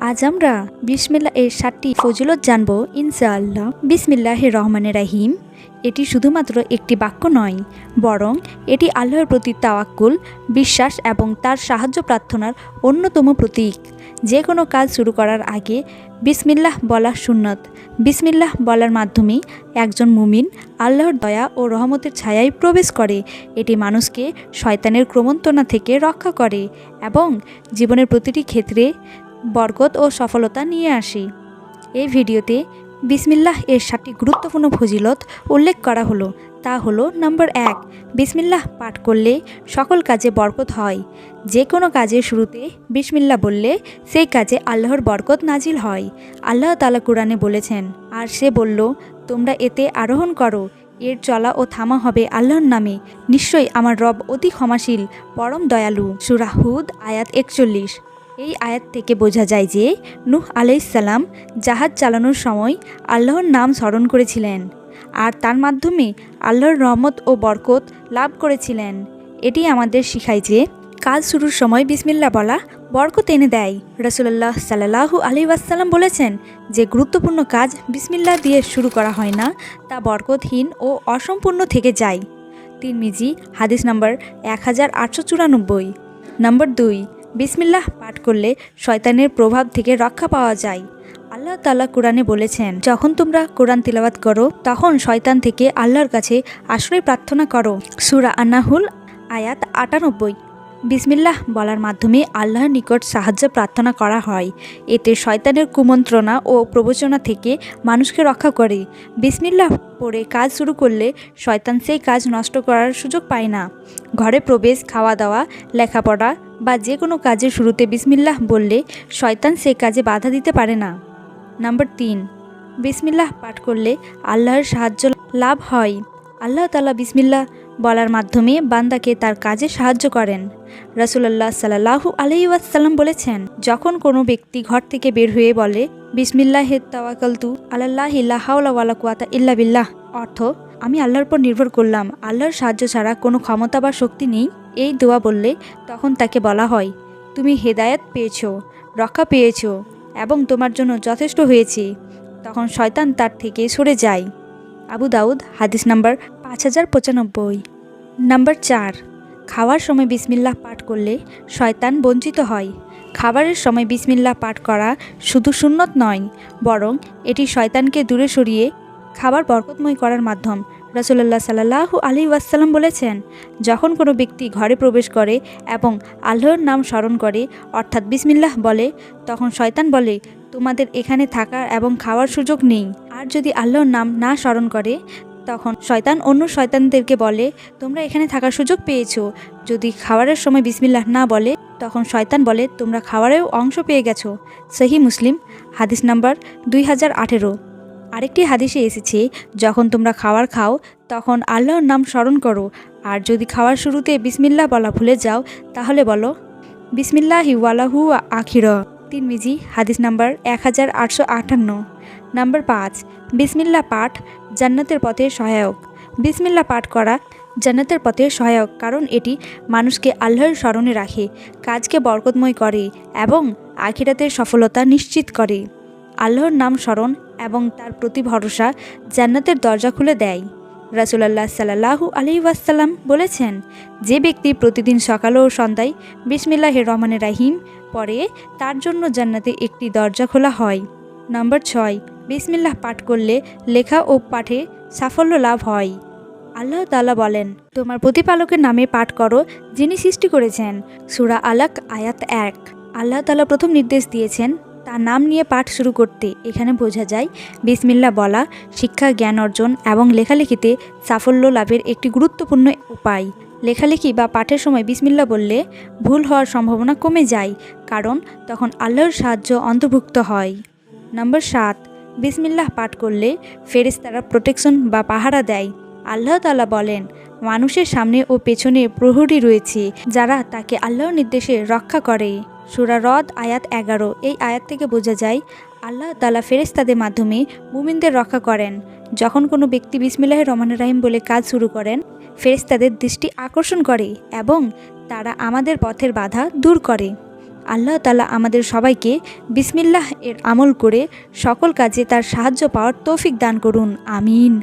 আজ আমরা বিসমিল্লা এর সাতটি ফজিলত জানব, ইনশাআল্লাহ। বিসমিল্লাহ রহমানের রাহিম এটি শুধুমাত্র একটি বাক্য নয়, বরং এটি আল্লাহর প্রতি তাওয়াক্কুল, বিশ্বাস এবং তার সাহায্য প্রার্থনার অন্যতম প্রতীক। যে কোনো কাজ শুরু করার আগে বিসমিল্লাহ বলা সুন্নত। বিসমিল্লাহ বলার মাধ্যমে একজন মুমিন আল্লাহর দয়া ও রহমতের ছায়ায় প্রবেশ করে। এটি মানুষকে শয়তানের ক্রমন্তনা থেকে রক্ষা করে এবং জীবনের প্রতিটি ক্ষেত্রে বরকত ও সফলতা নিয়ে আসি। এই ভিডিওতে বিসমিল্লাহ এর সাতটি গুরুত্বপূর্ণ ফজিলত উল্লেখ করা হলো। তা হলো নম্বর এক, বিসমিল্লাহ পাঠ করলে সকল কাজে বরকত হয়। যে কোনো কাজের শুরুতে বিসমিল্লাহ বললে সেই কাজে আল্লাহর বরকত নাজিল হয়। আল্লাহ তালা কোরআনে বলেছেন, আর সে বলল, তোমরা এতে আরোহণ করো, এর চলা ও থামা হবে আল্লাহর নামে। নিশ্চয়ই আমার রব অতি ক্ষমাশীল, পরম দয়ালু। সুরাহুদ আয়াত একচল্লিশ এই আয়াত থেকে বোঝা যায় যে নুহ আলাইসাল্লাম জাহাজ চালানোর সময় আল্লাহর নাম স্মরণ করেছিলেন আর তার মাধ্যমে আল্লাহর রহমত ও বরকত লাভ করেছিলেন। এটি আমাদের শিখায় যে কাজ শুরুর সময় বিসমিল্লা বলা বরকত এনে দেয়। রসুল্লাহ সাল্লাহু আলী ওয়াসাল্লাম বলেছেন যে গুরুত্বপূর্ণ কাজ বিসমিল্লা দিয়ে শুরু করা হয় না, তা বরকতহীন ও অসম্পূর্ণ থেকে যায়। তিরমিজি হাদিস নম্বর এক হাজার আটশো চুরানব্বই। নম্বর দুই বিসমিল্লাহ পাঠ করলে শয়তানের প্রভাব থেকে রক্ষা পাওয়া যায়। আল্লাহ তাল্লাহ কোরআনে বলেছেন, যখন তোমরা কোরআন তিলাবাত করো, তখন শয়তান থেকে আল্লাহর কাছে আশ্রয় প্রার্থনা করো। সুরা আন্নাহুল, আয়াত আটানব্বই। বিসমিল্লাহ বলার মাধ্যমে আল্লাহর নিকট সাহায্য প্রার্থনা করা হয়। এতে শয়তানের কুমন্ত্রণা ও প্রবচনা থেকে মানুষকে রক্ষা করে। বিসমিল্লাহ পরে কাজ শুরু করলে শয়তান সেই কাজ নষ্ট করার সুযোগ পায় না। ঘরে প্রবেশ খাওয়া দাওয়া লেখাপড়া বা যে কোনো কাজের শুরুতে বিসমিল্লাহ বললে শয়তান সে কাজে বাধা দিতে পারে না। নাম্বার তিন, বিসমিল্লাহ পাঠ করলে আল্লাহর সাহায্য লাভ হয়। আল্লাহ তালা বিসমিল্লাহ বলার মাধ্যমে বান্দাকে তার কাজে সাহায্য করেন। রাসুলাল্লাহ সাল্লাহু আলহিউসাল্লাম বলেছেন, যখন কোনো ব্যক্তি ঘর থেকে বের হয়ে বলে, বিসমিল্লাহ তাওয়াকালতু আল্লাহ ইল্লাহাউলা কুয়াতা ইল্লা বিল্লাহ অর্থ আমি আল্লাহর পর নির্ভর করলাম। আল্লাহর সাহায্য ছাড়া কোনো ক্ষমতা বা শক্তি নেই। এই দোয়া বললে তখন তাকে বলা হয়, তুমি হেদায়াত পেয়েছ, রক্ষা পেয়েছ এবং তোমার জন্য যথেষ্ট হয়েছে। তখন শয়তান তার থেকে সরে যায়। আবু দাউদ, হাদিস নাম্বার পাঁচ হাজার পঁচানব্বই। নাম্বার চার, খাওয়ার সময় বিসমিল্লাহ পাঠ করলে শয়তান বঞ্চিত হয়। খাবারের সময় বিসমিল্লাহ পাঠ করা শুধু সুন্নত নয়, বরং এটি শয়তানকে দূরে সরিয়ে খাবার বরকতময় করার মাধ্যম। রসুল্লাহ সাল্লাহু আলী ওয়াসাল্লাম বলেছেন, যখন কোনো ব্যক্তি ঘরে প্রবেশ করে এবং আল্লাহর নাম স্মরণ করে, অর্থাৎ বিসমিল্লাহ বলে, তখন শয়তান বলে, তোমাদের এখানে থাকার এবং খাওয়ার সুযোগ নেই। আর যদি আল্লাহর নাম না স্মরণ করে, তখন শয়তান অন্য শয়তানদেরকে বলে, তোমরা এখানে থাকার সুযোগ পেয়েছ। যদি খাবারের সময় বিসমিল্লাহ না বলে, তখন শয়তান বলে, তোমরা খাবারেও অংশ পেয়ে গেছো। সহি মুসলিম, হাদিস নাম্বার দুই হাজার আঠেরো। আরেকটি হাদিসে এসেছে, যখন তোমরা খাবার খাও, তখন আল্লাহর নাম স্মরণ করো, আর যদি খাওয়ার শুরুতে বিসমিল্লা বলা ভুলে যাও, তাহলে বলো, বিসমিল্লাহ ওয়ালাহু আখির। তিন মিজি হাদিস নাম্বার এক হাজার আটশো আটান্ন। নাম্বার পাঁচ, বিসমিল্লা পাঠ জান্নাতের পথে সহায়ক। বিসমিল্লা পাঠ করা জান্নাতের পথে সহায়ক, কারণ এটি মানুষকে আল্লাহর স্মরণে রাখে, কাজকে বরকতময় করে এবং আখিরাতের সফলতা নিশ্চিত করে। আল্লাহর নাম স্মরণ এবং তার প্রতি ভরসা জান্নাতের দরজা খুলে দেয়। রাসুলাল্লাহ সাল্লাহু আলি ওয়াসাল্লাম বলেছেন, যে ব্যক্তি প্রতিদিন সকাল ও সন্ধ্যায় বিসমিল্লাহ রহমানের রাহিম পরে তার জন্য জান্নাতে একটি দরজা খোলা হয়। নম্বর ছয়, বিসমিল্লাহ পাঠ করলে লেখা ও পাঠে সাফল্য লাভ হয়। আল্লাহ তালা বলেন, তোমার প্রতিপালকের নামে পাঠ করো যিনি সৃষ্টি করেছেন। সুরা আলাক আয়াত এক। আল্লাহ তালা প্রথম নির্দেশ দিয়েছেন তার নাম নিয়ে পাঠ শুরু করতে এখানে বোঝা যায় বিসমিল্লা বলা, শিক্ষা, জ্ঞান অর্জন এবং লেখালেখিতে সাফল্য লাভের একটি গুরুত্বপূর্ণ উপায়। লেখালেখি বা পাঠের সময় বিসমিল্লা বললে ভুল হওয়ার সম্ভাবনা কমে যায়, কারণ তখন আল্লাহর সাহায্য অন্তর্ভুক্ত হয়। নম্বর সাত বিসমিল্লাহ পাঠ করলে ফেরেস্তারা প্রোটেকশন বা পাহারা দেয়। আল্লাহ তালা বলেন, মানুষের সামনে ও পেছনে প্রহরী রয়েছে যারা তাকে আল্লাহর নির্দেশে রক্ষা করে। সুরা রদ, আয়াত এগারো। এই আয়াত থেকে বোঝা যায়, আল্লাহ তালা ফেরেস্তাদের মাধ্যমে মুমিনদের রক্ষা করেন। যখন কোনো ব্যক্তি বিসমিল্লাহ রহমান রাহিম বলে কাজ শুরু করেন ফেরেস্তাদের দৃষ্টি আকর্ষণ করে এবং তারা আমাদের পথের বাধা দূর করে। আল্লাহ তালা আমাদের সবাইকে বিসমিল্লাহ এর আমল করে সকল কাজে তার সাহায্য পাওয়ার তৌফিক দান করুন। আমিন।